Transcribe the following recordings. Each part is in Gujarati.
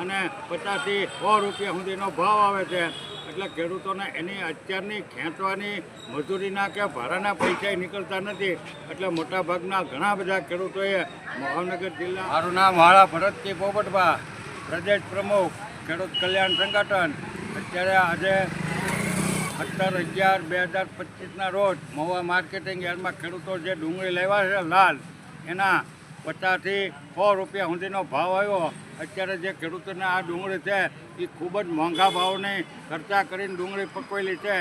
અને પચાસથી સો રૂપિયા સુધીનો ભાવ આવે છે. એટલે ખેડૂતોને એની અત્યારની ખેંચવાની મજૂરીના કે ભાડાના પૈસા નીકળતા નથી. એટલે મોટાભાગના ઘણા બધા ખેડૂતોએ મહાનગર જિલ્લા મારું નામ વાળા ભરતજી પોપટભા, પ્રદેશ પ્રમુખ, ખેડૂત કલ્યાણ સંગઠન. અત્યારે આજે સત્તર અગિયાર બે હજાર પચીસના રોજ મહુવા માર્કેટિંગ યાર્ડમાં ખેડૂતો જે ડુંગળી લેવા છે લાલ, એના પચાસથી સો રૂપિયા સુધીનો ભાવ આવ્યો. અત્યારે જે ખેડૂતોને આ ડુંગળી છે, એ ખૂબ જ મોંઘા ભાવની ખર્ચા કરીને ડુંગળી પકવેલી છે.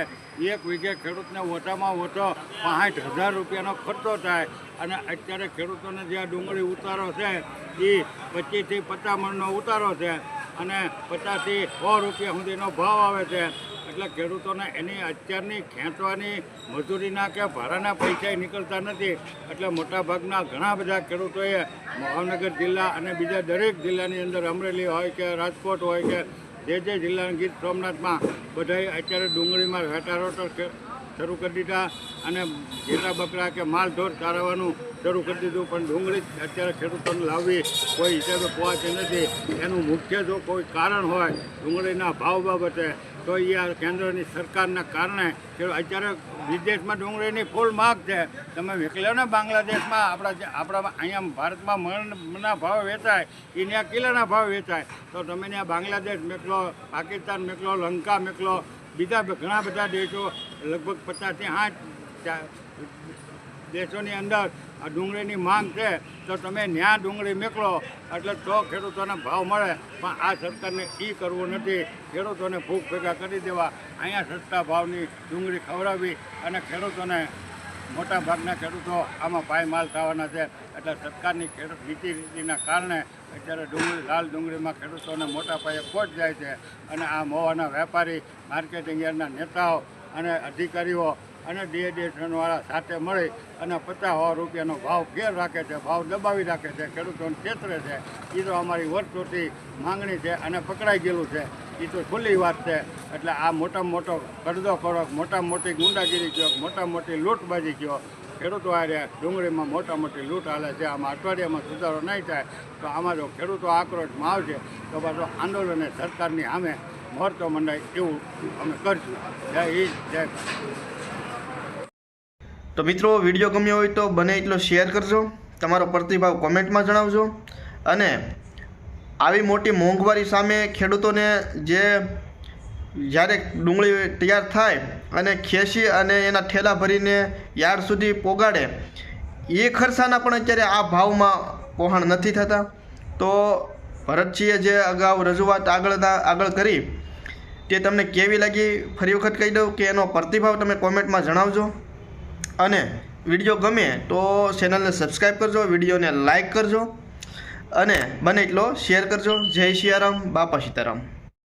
એક વીઘે ખેડૂતને ઓછામાં ઓછો પાંઠ હજાર રૂપિયાનો ખર્ચો થાય. અને અત્યારે ખેડૂતોને જે આ ડુંગળી ઉતારો છે, એ પચીસથી પચાસ મણનો ઉતારો છે. અને પચાસથી સો રૂપિયા સુધીનો ભાવ આવે છે. એટલે ખેડૂતોને એની અત્યારની ખેંચવાની મજૂરીના કે ભાડાના પૈસા નીકળતા નથી. એટલે મોટાભાગના ઘણા બધા ખેડૂતોએ ભાવનગર જિલ્લા અને બીજા દરેક જિલ્લાની અંદર અમરેલી હોય કે રાજકોટ હોય કે જે જે જિલ્લાના ગીર સોમનાથમાં બધાએ અત્યારે ડુંગળીમાં વેટારોટો શરૂ કરી દીધા અને ઘેટા બકરા કે માલ ઢોર ચારવાનું શરૂ કરી દીધું. પણ ડુંગળી અત્યારે ખેડૂતોને લાવવી કોઈ હિસાબે પહોંચે નથી. એનું મુખ્ય જો કોઈ કારણ હોય ડુંગળીના ભાવ બાબતે, તો એ આ કેન્દ્રની સરકારના કારણે અત્યારે વિદેશમાં ડુંગળીની ફૂલ માગ છે. તમે મોકલ્યો ને બાંગ્લાદેશમાં, આપણા આપણા અહીંયા ભારતમાં મણના ભાવ વેચાય એ ત્યાં કિલોના ભાવ વેચાય. તો તમે ત્યાં બાંગ્લાદેશ મેકલો, પાકિસ્તાન મેકલો, લંકા મેકલો બીજા ઘણા બધા દેશો, લગભગ પચાસથી આઠ દેશોની અંદર આ ડુંગળીની માંગ છે, તો તમે ન્યા ડુંગળી મેકળો એટલે તો ખેડૂતોને ભાવ મળે, પણ આ સરકારને એ કરવું નથી. ખેડૂતોને ભૂખ ભેગા કરી દેવા, અહીંયા સસ્તા ભાવની ડુંગળી ખવડાવવી અને ખેડૂતોને મોટા ભાગના ખેડૂતો આમાં પાયમાલ થવાના છે. એટલે સરકારની ખેડૂત નીતિ રીતિના કારણે અત્યારે ડુંગળી, લાલ ડુંગળીમાં ખેડૂતોને મોટા પાયે ખોટ જાય છે અને આ મોવાના વેપારી, માર્કેટિંગ યાર્ડના નેતાઓ અને અધિકારીઓ અને ડીએડીએસનવાળા સાથે મળી અને પચાસ રૂપિયાનો ભાવ ઘેર રાખે છે, ભાવ દબાવી રાખે છે, ખેડૂતોને છેતરે છે. એ તો અમારી વર્ષોથી માંગણી છે અને પકડાઈ ગયેલું છે. એ તો ખુલ્લી વાત છે. એટલે આ મોટામાં મોટો કરદો ખોરાક, મોટામાં મોટી ગુંડાગીરી કયો મોટામાં મોટી લૂંટબાજી કયો ખેડૂતો આ ડુંગળીમાં મોટા મોટી લૂંટ હાલે છે, આમાં અઠવાડિયામાં સુધારો નહીં થાય, તો આમાં જો ખેડૂતો આક્રોશમાં આવશે, તો પાછો આંદોલને સરકારની સામે મહત્વ મંડાય એવું અમે કરશું. જય હિન્દ, જય તો મિત્રો, વીડિયો ગમ્યો હોય તો બને એટલો શેર કરજો, તમારો પ્રતિભાવ કોમેન્ટમાં જણાવજો, અને આવી મોટી મોંઘવારી સામે ખેડૂતોને જે જ્યારે ડુંગળી તૈયાર થાય અને ખેંચી અને એના ઠેલા ભરીને યાર્ડ સુધી પોગાડે, એ ખર્ચાના પણ અત્યારે આ ભાવમાં પહોંચ નથી થતા. તો ભરતજીએ જે અગાઉ રજૂઆત આગળ આગળ કરી, તે તમને કેવી લાગી? ફરી વખત કહી દઉં કે એનો પ્રતિભાવ તમે કોમેન્ટમાં જણાવજો. અને વીડિયો ગમે તો ચેનલને સબસ્ક્રાઈબ કરજો, વિડીયોને લાઇક કરજો. અને બને એટલો શેર કરજો. જય સિયારામ બાપા સીતારામ.